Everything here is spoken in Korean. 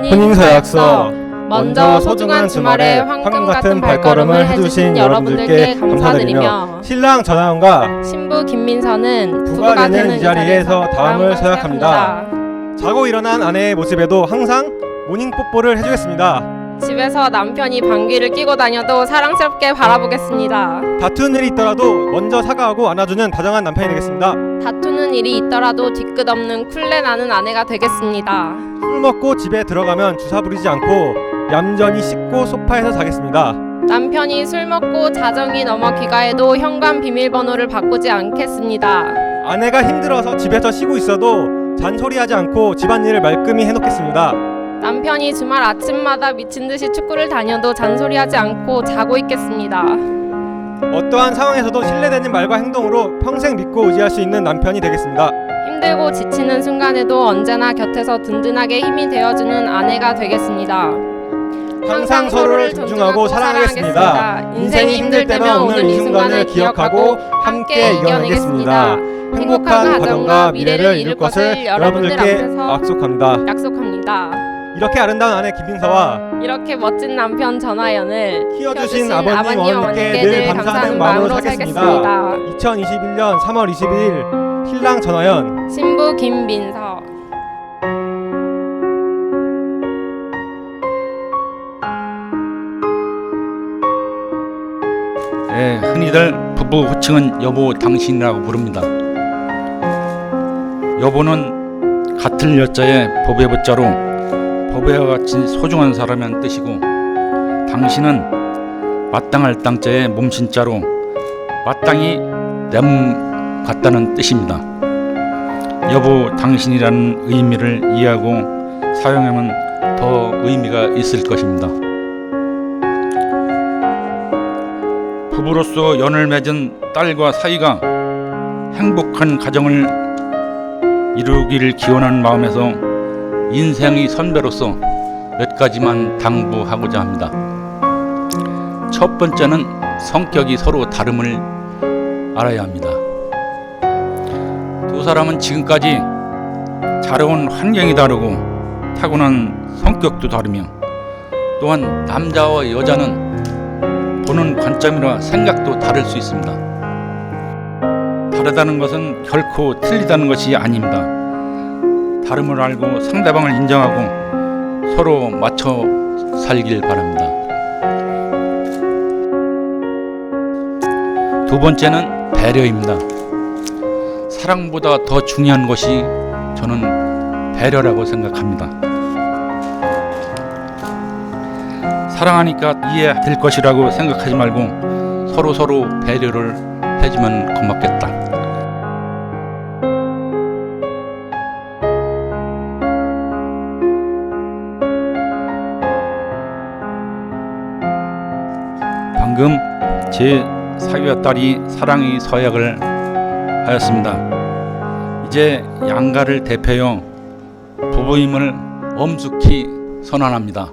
혼인서약서 먼저 소중한 주말에 황금 같은 발걸음을 해주신 여러분들께 감사드리며 신랑 전하연과 신부 김민서는 부가 되는 이 자리에서 다음을 서약합니다. 자고 일어난 아내의 모습에도 항상 모닝 뽀뽀를 해주겠습니다. 집에서 남편이 방귀를 뀌고 다녀도 사랑스럽게 바라보겠습니다. 다투는 일이 있더라도 먼저 사과하고 안아주는 다정한 남편이 되겠습니다. 다투는 일이 있더라도 뒤끝 없는 쿨레 나는 아내가 되겠습니다. 술 먹고 집에 들어가면 주사 부리지 않고 얌전히 씻고 소파에서 자겠습니다. 남편이 술 먹고 자정이 넘어 귀가해도 현관 비밀번호를 바꾸지 않겠습니다. 아내가 힘들어서 집에서 쉬고 있어도 잔소리하지 않고 집안일을 말끔히 해놓겠습니다. 남편이 주말 아침마다 미친 듯이 축구를 다녀도 잔소리하지 않고 자고 있겠습니다. 어떠한 상황에서도 신뢰되는 말과 행동으로 평생 믿고 의지할 수 있는 남편이 되겠습니다. 힘들고 지치는 순간에도 언제나 곁에서 든든하게 힘이 되어주는 아내가 되겠습니다. 항상 서로를 존중하고 사랑하겠습니다. 인생이 힘들 때면 오늘 이 순간을 기억하고 함께 이겨내겠습니다. 행복한 가정과 미래를 이룰 것을 여러분들께 약속합니다. 약속합니다. 이렇게 아름다운 아내 김민서와 이렇게 멋진 남편 전하연을 키워주신 아버님 어머니께 늘 감사하는 마음으로 살겠습니다. 2021년 3월 22일 신랑 전하연 신부 김민서 예, 흔히들 부부 호칭은 여보 당신이라고 부릅니다. 여보는 같은 여자의 법의 보자로 법에와 같이 소중한 사람이라는 뜻이고 당신은 마땅할 땅자의 몸신자로 마땅히 내 몸 같다는 뜻입니다. 여보 당신이라는 의미를 이해하고 사용하면 더 의미가 있을 것입니다. 부부로서 연을 맺은 딸과 사이가 행복한 가정을 이루기를 기원하는 마음에서 인생의 선배로서 몇 가지만 당부하고자 합니다. 첫 번째는 성격이 서로 다름을 알아야 합니다. 두 사람은 지금까지 자라온 환경이 다르고 타고난 성격도 다르며 또한 남자와 여자는 보는 관점이나 생각도 다를 수 있습니다. 다르다는 것은 결코 틀리다는 것이 아닙니다. 다름을 알고 상대방을 인정하고 서로 맞춰 살길 바랍니다. 두 번째는 배려입니다. 사랑보다 더 중요한 것이 저는 배려라고 생각합니다. 사랑하니까 이해될 것이라고 생각하지 말고 서로 서로 배려를 해주면 고맙겠다. 방금 제 사위와 딸이 사랑의 서약을 하였습니다. 이제 양가를 대표하여 부부임을 엄숙히 선언합니다.